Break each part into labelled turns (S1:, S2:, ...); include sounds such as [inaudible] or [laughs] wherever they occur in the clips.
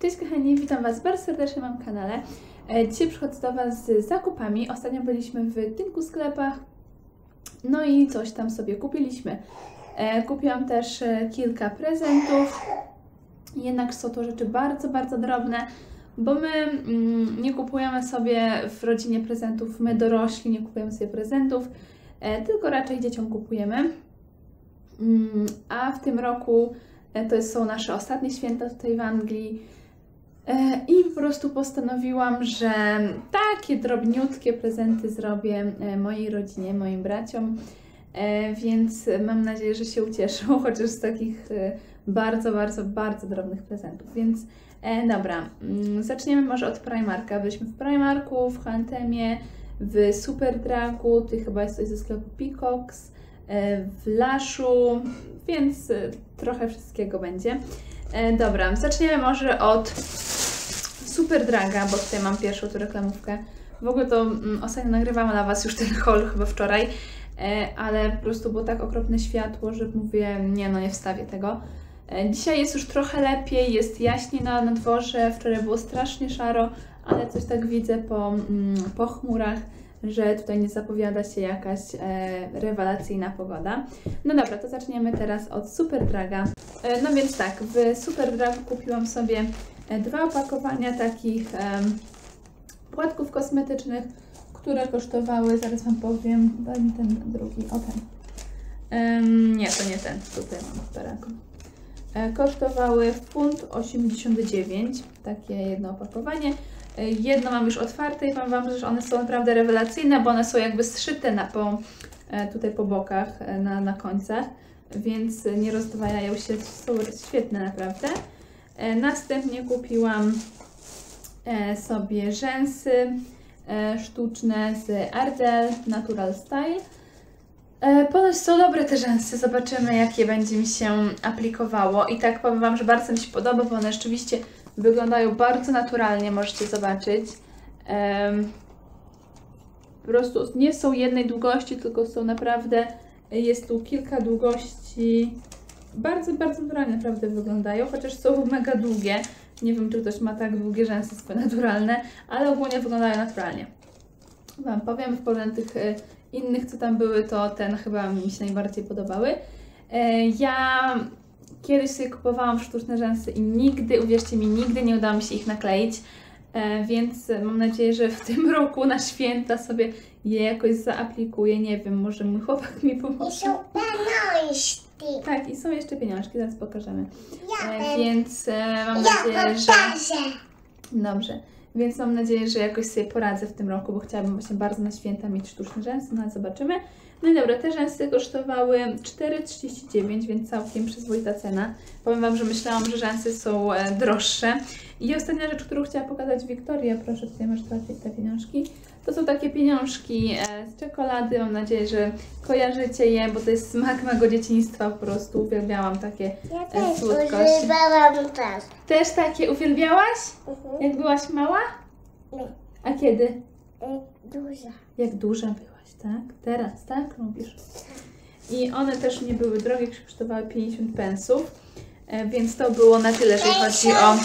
S1: Cześć kochani, witam Was bardzo serdecznie na moim kanale. E, Dzisiaj przychodzę do Was z zakupami. Ostatnio byliśmy w kilku sklepach, no i coś tam sobie kupiliśmy. E, Kupiłam też e, kilka prezentów, jednak są to rzeczy bardzo, bardzo drobne, bo my mm, nie kupujemy sobie w rodzinie prezentów, my dorośli nie kupujemy sobie prezentów, tylko raczej dzieciom kupujemy. Mm, A w tym roku to są nasze ostatnie święta tutaj w Anglii. E, I po prostu postanowiłam, że takie drobniutkie prezenty zrobię e, mojej rodzinie, moim braciom. E, Więc mam nadzieję, że się ucieszą, [laughs] chociaż z takich bardzo, bardzo, bardzo drobnych prezentów. Więc dobra, mm, zaczniemy może od Primarka. Byliśmy w Primarku, w H&M, w Superdragu, ty chyba jest coś ze sklepu Peacocks, w Laszu, więc trochę wszystkiego będzie. Dobra, zaczniemy może od Super Draga, bo tutaj mam pierwszą tu reklamówkę. W ogóle to mm, ostatnio nagrywałam dla Was już ten [laughs] haul chyba wczoraj, e, ale po prostu było tak okropne światło, że mówię, nie no, nie wstawię tego. E, Dzisiaj jest już trochę lepiej, jest jaśniej na, na dworze, wczoraj było strasznie szaro, ale coś tak widzę po, mm, po chmurach, że tutaj nie zapowiada się jakaś e, rewelacyjna pogoda. No dobra, to zaczniemy teraz od Super Draga. E, no więc tak, w Super Dragu kupiłam sobie dwa opakowania takich płatków kosmetycznych, które kosztowały, zaraz Wam powiem, daj mi ten drugi, o ten. Nie, to nie ten, tutaj mam w. E, Kosztowały funt 89, takie jedno opakowanie. E, Jedno mam już otwarte i powiem Wam, że one są naprawdę rewelacyjne, bo one są jakby zszyte na po, e, tutaj po bokach, e, na, na końcach, więc nie rozdwajają się, są świetne naprawdę. E, Następnie kupiłam e, sobie rzęsy e, sztuczne z Ardell Natural Style. Ponoć są dobre te rzęsy, zobaczymy jak je będzie mi się aplikowało. I tak powiem Wam, że bardzo mi się podoba, bo one rzeczywiście wyglądają bardzo naturalnie, możecie zobaczyć. Po prostu nie są jednej długości, tylko są naprawdę, jest tu kilka długości. Bardzo, bardzo naturalnie naprawdę wyglądają, chociaż są mega długie. Nie wiem, czy ktoś ma tak długie rzęsy swoje naturalne, ale ogólnie wyglądają naturalnie. Wam powiem, w porównaniu tych e, innych, co tam były, to ten chyba mi się najbardziej podobały. E, Ja kiedyś sobie kupowałam sztuczne rzęsy i nigdy, uwierzcie mi, nigdy nie udało mi się ich nakleić, więc mam nadzieję, że w [laughs] tym roku na święta sobie je jakoś zaaplikuję. Nie wiem, może mój chłopak mi
S2: I
S1: pomoże.
S2: są pieniążki.
S1: Tak, i są jeszcze pieniążki, zaraz pokażemy.
S2: Ja,
S1: E, Więc e, mam
S2: ja
S1: nadzieję, że... Dobrze, więc mam nadzieję, że jakoś sobie poradzę w tym roku, bo chciałabym właśnie bardzo na święta mieć sztuczne rzęsy, no ale zobaczymy. No i dobra, te rzęsy kosztowały 4,39, więc całkiem przyzwoita cena. Powiem Wam, że myślałam, że rzęsy są e, droższe. I ostatnia rzecz, którą chciała pokazać Wiktoria, proszę, tutaj masz te, te pieniążki. To są takie pieniążki e, z czekolady, mam nadzieję, że kojarzycie je, bo to jest smak mego dzieciństwa, po prostu uwielbiałam takie.
S2: Ja
S1: E,
S2: też
S1: słodkości.
S2: używałam też.
S1: Też takie uwielbiałaś?
S2: Mhm.
S1: Jak byłaś mała?
S2: Nie.
S1: A kiedy?
S2: Y, Duża.
S1: Jak duża tak? Teraz, tak? Lubisz. I one też nie były drogie, kosztowały 50 pensów, e, więc to było na tyle, jeżeli chodzi o...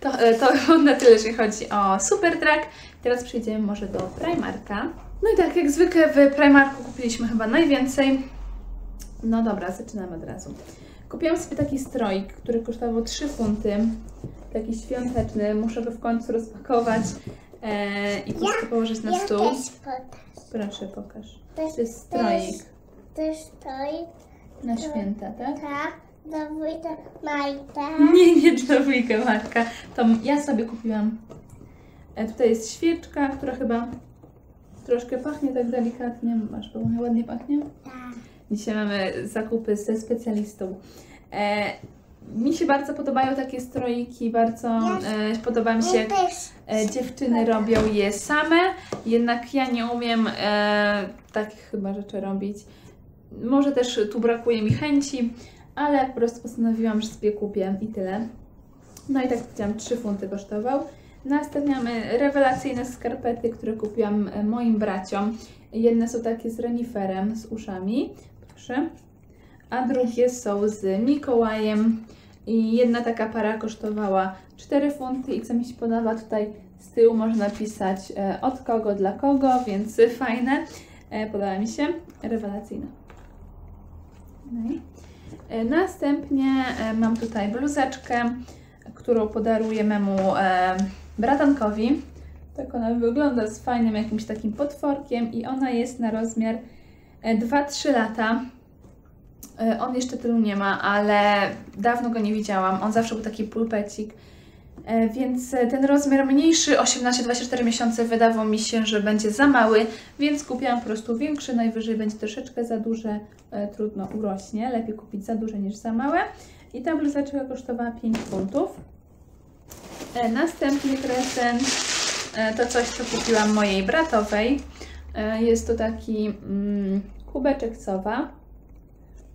S1: To, e, to było na tyle, jeżeli chodzi o Supertrack. Teraz przejdziemy może do Primarka. No i tak, jak zwykle w Primarku kupiliśmy chyba najwięcej. No dobra, zaczynamy od razu. Kupiłam sobie taki stroik, który kosztował 3 funty. Taki świąteczny. Muszę go w końcu rozpakować e, i po prostu położyć na
S2: Ja
S1: stół.
S2: też.
S1: Proszę, pokaż. To jest stroik
S2: Też stoi.
S1: na święta, tak?
S2: Tak. Do wujka Majka.
S1: Nie, nie dla wujka Marka. To ja sobie kupiłam. E, tutaj jest świeczka, która chyba troszkę pachnie tak delikatnie. Masz, bo ładnie pachnie.
S2: Tak.
S1: Dzisiaj mamy zakupy ze specjalistą. E, mi się bardzo podobają takie stroiki, bardzo e, podoba mi się. E, dziewczyny robią je same, jednak ja nie umiem e, takich chyba rzeczy robić. Może też tu brakuje mi chęci, ale po prostu postanowiłam, że sobie kupię i tyle. No i tak powiedziałam, 3 funty kosztował. Następnie mamy rewelacyjne skarpety, które kupiłam e, moim braciom. Jedne są takie z reniferem, z uszami, proszę. A drugie są z Mikołajem I jedna taka para kosztowała 4 funty i co mi się podoba tutaj z tyłu można napisać e, od kogo, dla kogo, więc fajne. E, Podoba mi się. Rewelacyjne. No e, Następnie mam tutaj bluzeczkę, którą podaruję memu bratankowi. Tak ona wygląda z fajnym jakimś takim potworkiem i ona jest na rozmiar e, 2-3 lata. E, On jeszcze tylu nie ma, ale dawno go nie widziałam. On zawsze był taki pulpecik. E, Więc e, ten rozmiar mniejszy, 18-24 miesiące, wydawał mi się, że będzie za mały, więc kupiłam po prostu większy, najwyżej będzie troszeczkę za duże, trudno urośnie, lepiej kupić za duże niż za małe. I ta bluzeczka kosztowała 5 funtów. Następny prezent to coś, co kupiłam mojej bratowej. Jest to taki mm, kubeczek sowa.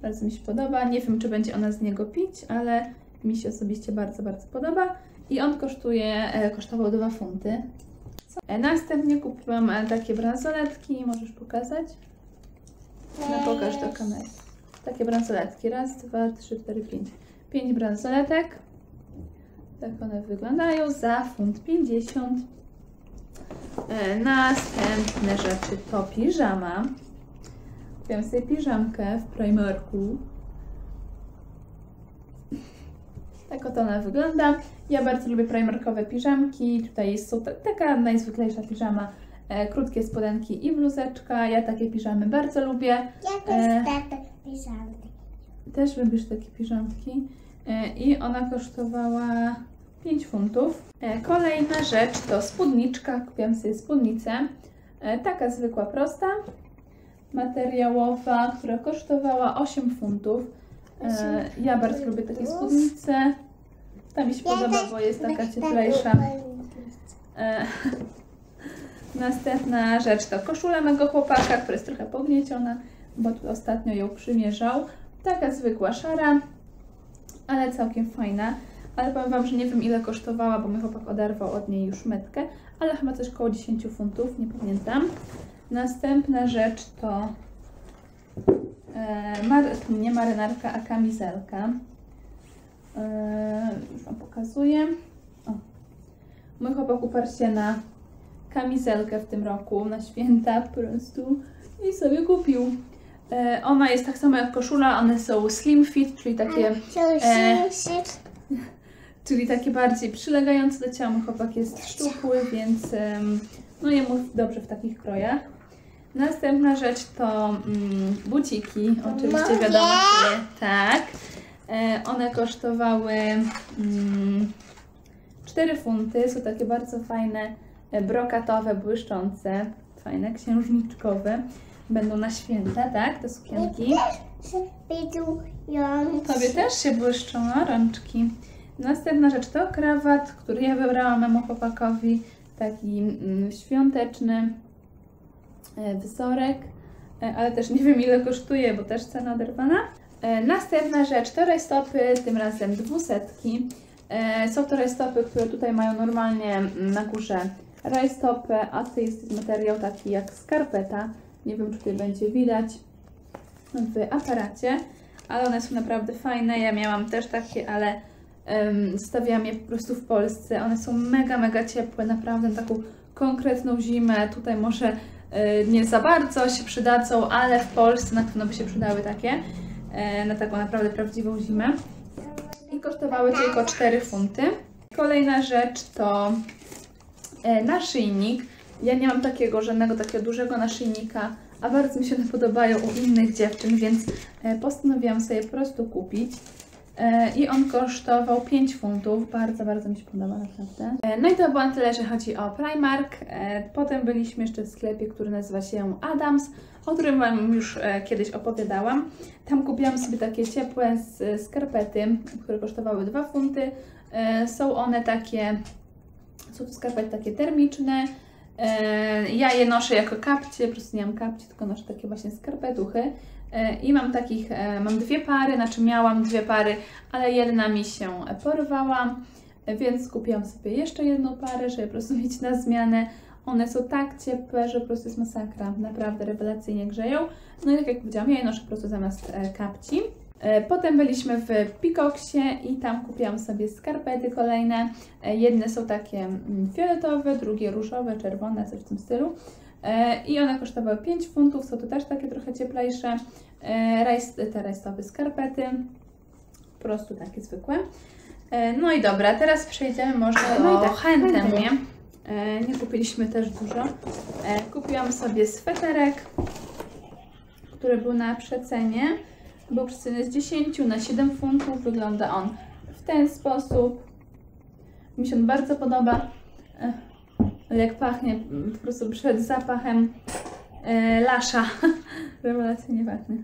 S1: Bardzo mi się podoba. Nie wiem, czy będzie ona z niego pić, ale mi się osobiście bardzo, bardzo podoba. I on kosztuje, e, kosztował 2 funty. E, Następnie kupiłam e, takie bransoletki. Możesz pokazać? No pokaż do kamery. Takie bransoletki. Raz, dwa, trzy, cztery, pięć. Pięć bransoletek. Tak one wyglądają za funt 50. E, Następne rzeczy to piżama. Kupiłam sobie piżamkę w Primarku. Tak oto ona wygląda. Ja bardzo lubię primarkowe piżamki. Tutaj jest taka najzwyklejsza piżama. E, krótkie spodenki i bluzeczka. Ja takie piżamy bardzo lubię.
S2: Ja
S1: E.
S2: też tatę piżamki.
S1: Też lubisz takie piżamki. E, I ona kosztowała 5 funtów. E, Kolejna rzecz to spódniczka. Kupiłam sobie spódnicę. E, Taka zwykła, prosta, materiałowa, która kosztowała 8 funtów. E, Ja bardzo lubię takie spódnice. Ta mi się podoba, bo jest taka cieplejsza. E, [laughs] Następna rzecz to koszula mego chłopaka, która jest trochę pognieciona, bo tu ostatnio ją przymierzał. Taka zwykła szara, ale całkiem fajna. Ale powiem Wam, że nie wiem ile kosztowała, bo mój chłopak oderwał od niej już metkę, ale chyba coś koło 10 funtów, nie pamiętam. Następna rzecz to e, mar, nie marynarka, a kamizelka. E, już Wam pokazuję. O. Mój chłopak uparł się na kamizelkę w tym roku, na święta po prostu i sobie kupił. E, ona jest tak samo jak koszula, one są slim fit, czyli takie e, [laughs] czyli takie bardziej przylegające do ciała. Mój chłopak jest szczupły, więc no jemu dobrze w takich krojach. Następna rzecz to mm, buciki, oczywiście wiadomo, że tak. E, one kosztowały mm, 4 funty, są takie bardzo fajne, e, brokatowe, błyszczące, fajne, księżniczkowe. Będą na święta, tak, te sukienki. Tobie też się błyszczą no, rączki. Następna rzecz to krawat, który ja wybrałam memu chłopakowi. Taki mm, świąteczny wzorek, e, ale też nie wiem ile kosztuje, bo też cena oderwana. E, następna rzecz to rajstopy, tym razem dwusetki. E, są to rajstopy, które tutaj mają normalnie na górze rajstopę, a to jest materiał taki jak skarpeta. Nie wiem, czy tutaj będzie widać w aparacie, ale one są naprawdę fajne. Ja miałam też takie, ale um, zostawiłam je po prostu w Polsce. One są mega, mega ciepłe, naprawdę na taką konkretną zimę. Tutaj może e, nie za bardzo się przydadzą, ale w Polsce na pewno by się przydały takie e, na taką naprawdę prawdziwą zimę. I kosztowały tylko 4 funty. Kolejna rzecz to e, naszyjnik. Ja nie mam takiego, żadnego takiego dużego naszyjnika, a bardzo mi się one podobają u innych dziewczyn, więc postanowiłam sobie po prostu kupić. E, I on kosztował 5 funtów. Bardzo, bardzo mi się podoba naprawdę. E, No i to było na tyle, że chodzi o Primark. E, Potem byliśmy jeszcze w sklepie, który nazywa się Adams, o którym Wam już kiedyś opowiadałam. Tam kupiłam sobie takie ciepłe skarpety, które kosztowały 2 funty. Są one takie, są to skarpety takie termiczne. Ja je noszę jako kapcie, po prostu nie mam kapci, tylko noszę takie właśnie skarpetuchy. E, I mam takich, e, mam dwie pary, znaczy miałam dwie pary, ale jedna mi się porwała, więc kupiłam sobie jeszcze jedną parę, żeby po prostu mieć na zmianę. One są tak ciepłe, że po prostu jest masakra, naprawdę rewelacyjnie grzeją. No i tak jak powiedziałam, ja je noszę po prostu zamiast e, kapci. Potem byliśmy w Pikoksie i tam kupiłam sobie skarpety kolejne. Jedne są takie mm, fioletowe, drugie różowe, czerwone, coś w tym stylu. E, I one kosztowały 5 funtów, są to też takie trochę cieplejsze. E, Rajs, te rajstowe skarpety, po prostu takie zwykłe. E, No i dobra, teraz przejdziemy może do
S2: No i tak,
S1: Hentemie.
S2: Hentemie.
S1: E, Nie kupiliśmy też dużo. Kupiłam sobie sweterek, który był na przecenie. Był przeceny z 10 na 7 funtów. Wygląda on w ten sposób. Mi się on bardzo podoba. E, Jak pachnie, po prostu przed zapachem e, lasza. [laughs] Rewelacyjnie pachnie.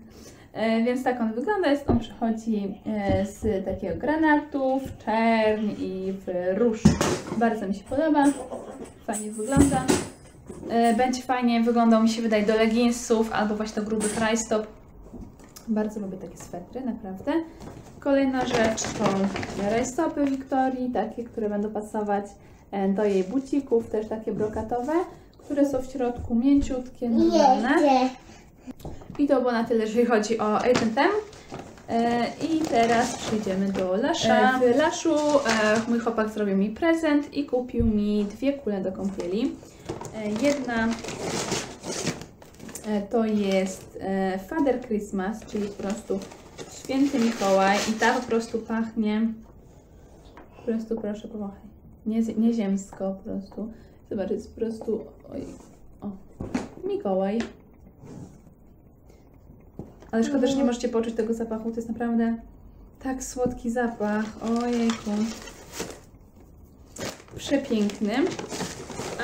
S1: E, Więc tak on wygląda. Jest, on przychodzi e, z takiego granatu, w czerń i w róż. Bardzo mi się podoba. Fajnie wygląda. E, Będzie fajnie wyglądał, mi się wydaje, do leginsów albo właśnie do grubych rajstop. Bardzo lubię takie swetry, naprawdę. Kolejna rzecz to rajstopy Wiktorii, takie, które będą pasować do jej bucików, też takie brokatowe, które są w środku mięciutkie, normalne. I to było na tyle, jeżeli chodzi o H&M. E, I teraz przejdziemy do Lasza. E, W Laszu e, mój chłopak zrobił mi prezent i kupił mi dwie kule do kąpieli. E, Jedna e, to jest e, Father Christmas, czyli po prostu święty Mikołaj i ta po prostu pachnie po prostu proszę powąchaj. Nie, nieziemsko po prostu. Zobacz, jest po prostu oj, o, Mikołaj. Ale szkoda, że nie możecie poczuć tego zapachu. To jest naprawdę tak słodki zapach. Ojejku. Przepiękny.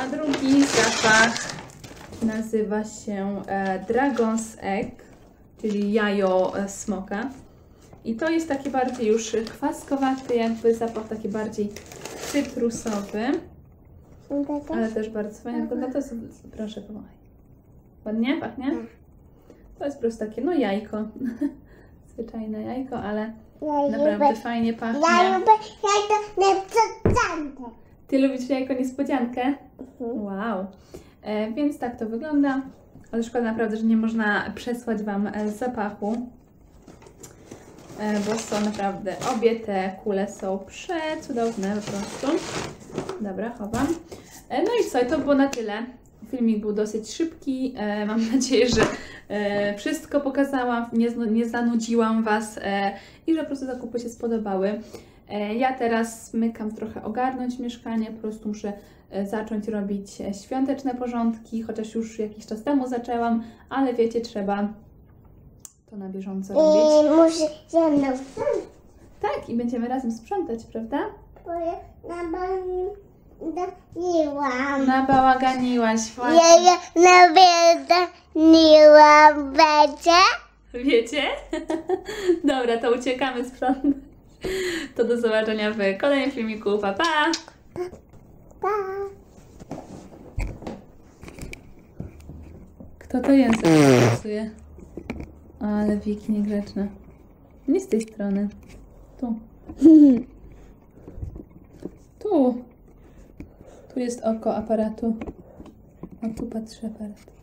S1: A drugi zapach nazywa się e, Dragon's Egg, czyli jajo e, smoka. I to jest taki bardziej już kwaskowaty, jakby zapach taki bardziej cytrusowy, ale też bardzo fajny. Wygląda to jest, proszę pomachaj. Ładnie pachnie?
S2: Tak.
S1: To jest po prostu takie, no jajko. [laughs] Zwyczajne jajko, ale
S2: Ja
S1: naprawdę
S2: lubię,
S1: fajnie
S2: ja
S1: pachnie.
S2: lubię jajko niespodziankę.
S1: Ty lubisz jajko niespodziankę? Wow. E, więc tak to wygląda. Ale szkoda naprawdę, że nie można przesłać Wam e, zapachu. E, bo są naprawdę, obie te kule są przecudowne po prostu. Dobra, chowam. E, no i co, to było na tyle. Filmik był dosyć szybki. E, mam [laughs] nadzieję, że wszystko pokazałam, nie, nie zanudziłam Was i że po prostu zakupy się spodobały. Ja teraz smykam trochę ogarnąć mieszkanie, po prostu muszę zacząć robić świąteczne porządki, chociaż już jakiś czas temu zaczęłam, ale wiecie, trzeba to na bieżąco robić.
S2: I muszę ze mną
S1: Tak, i będziemy razem sprzątać, prawda?
S2: twoje nabaniłam.
S1: Nabałaganiłaś właśnie.
S2: Ja je nabaniłam będzie.
S1: Wiecie? [laughs] Dobra, to uciekamy sprzątać. To do zobaczenia w kolejnym filmiku. Pa, pa!
S2: Pa.
S1: Kto to stosuje? Ale Wiki niegrzeczna. Nie z tej strony. Tu. [laughs] Tu. Tu jest oko aparatu. O, tu patrzy aparat.